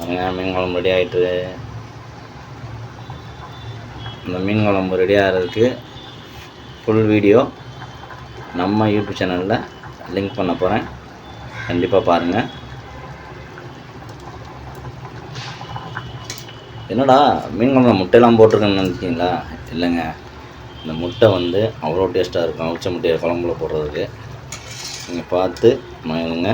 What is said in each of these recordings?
அங்கே மீன் குழம்பு ரெடி ஆகிட்டு இந்த மீன் குழம்பு ரெடி ஆகிறதுக்கு ஃபுல் வீடியோ நம்ம யூடியூப் சேனலில் லிங்க் பண்ண போகிறேன் கண்டிப்பாக பாருங்கள் என்னடா மீன் குழம்புல முட்டையெல்லாம் போட்டிருக்கேன்னு நினச்சிங்களா? இல்லைங்க. இந்த முட்டை வந்து அவ்வளோ டேஸ்ட்டாக இருக்கும். அவிச்ச முட்டையை குழம்புல போடுறதுக்கு. நீங்கள் பார்த்து மகிழுங்க.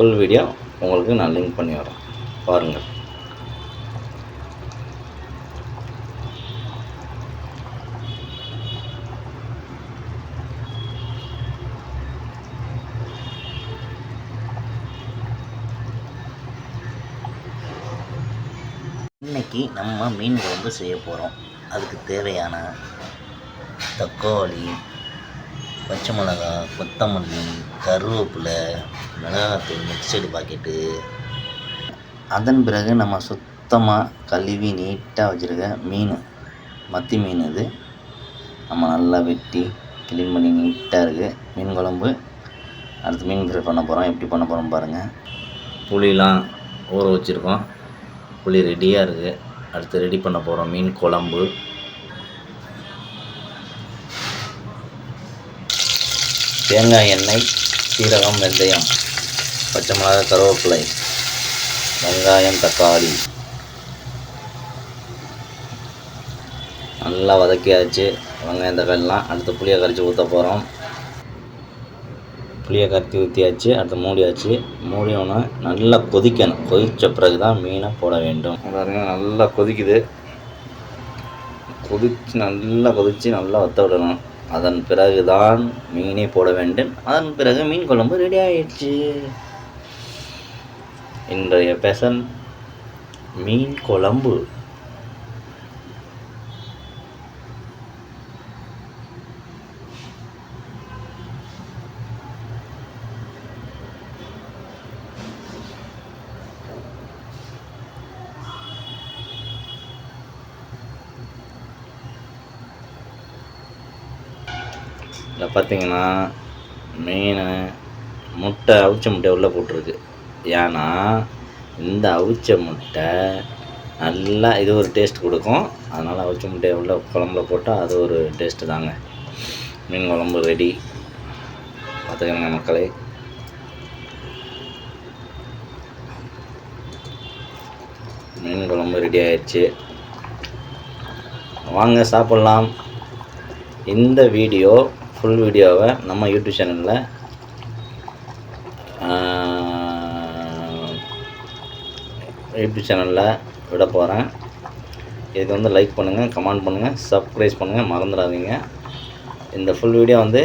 ஃபுல் வீடியோ உங்களுக்கு நான் லிங்க் பண்ணி வரேன் பாருங்கள். இன்றைக்கி நம்ம மீன் குழம்பு செய்ய போகிறோம் அதுக்கு தேவையான தக்காளி பச்சை மிளகா கொத்தமல்லி கருவேப்பிலை மிளகாத்தூள் மிக்சடு பாக்கெட்டு அதன் பிறகு நம்ம சுத்தமாக கழுவி நீட்டாக வச்சுருக்க மீன் மத்தி மீன் இது நம்ம நல்லா வெட்டி க்ளீன் பண்ணி நீட்டாக இருக்குது மீன் குழம்பு. அடுத்து மீன் ஃப்ரை பண்ண போகிறோம் எப்படி பண்ண போகிறோம் பாருங்கள் புளிலாம் ஊற வச்சுருக்கோம். புளி ரெடியாக இருக்குது அடுத்து ரெடி பண்ண போகிறோம் மீன் குழம்பு. தேங்காய் எண்ணெய் சீரகம் வெந்தயம் பச்சை மிளகாய் கருவேப்பிலை வெங்காயம் தக்காளி. நல்லா வதக்கியாச்சு. வெங்காயம் தக்காளிலாம் அடுத்து புளியை கரைச்சி ஊற்ற போகிறோம் புளியை கரைச்சி ஊற்றியாச்சு அடுத்து மூடியாச்சு. மூடியோன்னா நல்லா கொதிக்கணும். கொதித்த பிறகு தான் மீனை போட வேண்டும். பாருங்க நல்லா கொதிக்குது. கொதிச்சு நல்லா கொதித்து நல்லா வத்த விடணும். அதன் பிறகு தான் மீனை போட வேண்டும். அதன் பிறகு மீன் குழம்பு ரெடி ஆயிடுச்சு. இன்றைய பெசன் மீன் குழம்பு. இதில் பார்த்தீங்கன்னா மீன் முட்டை அவிச்ச முட்டை உள்ளே போட்டிருக்கு. ஏன்னா இந்த அவிச்ச முட்டை நல்லா இது ஒரு டேஸ்ட் கொடுக்கும். அதனால் அவிச்ச முட்டையை உள்ளே குழம்புல போட்டால் அது ஒரு டேஸ்ட்டு தாங்க. மீன் குழம்பு ரெடி பார்த்துக்கணுங்க மக்களே. மீன் குழம்பு ரெடி ஆயிடுச்சு. வாங்க சாப்பிட்லாம். இந்த வீடியோ ஃபுல் வீடியோவை நம்ம யூடியூப் சேனலில் யூடியூப் சேனலில் விட போகிறேன் இதுக்கு வந்து லைக் பண்ணுங்கள் கமெண்ட் பண்ணுங்கள் சப்ஸ்கிரைப் பண்ணுங்கள் மறந்துடாதீங்க. இந்த ஃபுல் வீடியோ வந்து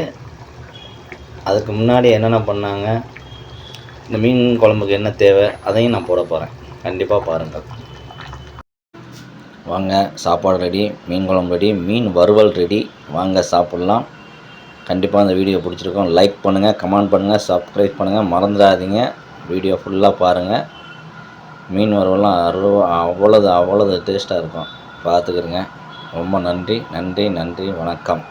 அதுக்கு முன்னாடி என்னென்ன பண்ணாங்க இந்த மீன் குழம்புக்கு என்ன தேவை அதையும் நான் போட போகிறேன் கண்டிப்பாக பாருங்கள் வாங்க சாப்பாடு ரெடி மீன் குழம்பு ரெடி மீன் வறுவல் ரெடி வாங்க சாப்பிட்லாம். கண்டிப்பாக இந்த வீடியோ பிடிச்சிருக்கோம். லைக் பண்ணுங்கள் கமெண்ட் பண்ணுங்கள் சப்ஸ்கிரைப் பண்ணுங்கள் மறந்துடாதீங்க. வீடியோ ஃபுல்லாக பாருங்கள் மீன் வரவெல்லாம் அருவ அவ்வளோது அவ்வளோது டேஸ்ட்டாக இருக்கும். பார்த்துக்கிருங்க ரொம்ப நன்றி நன்றி நன்றி. வணக்கம்.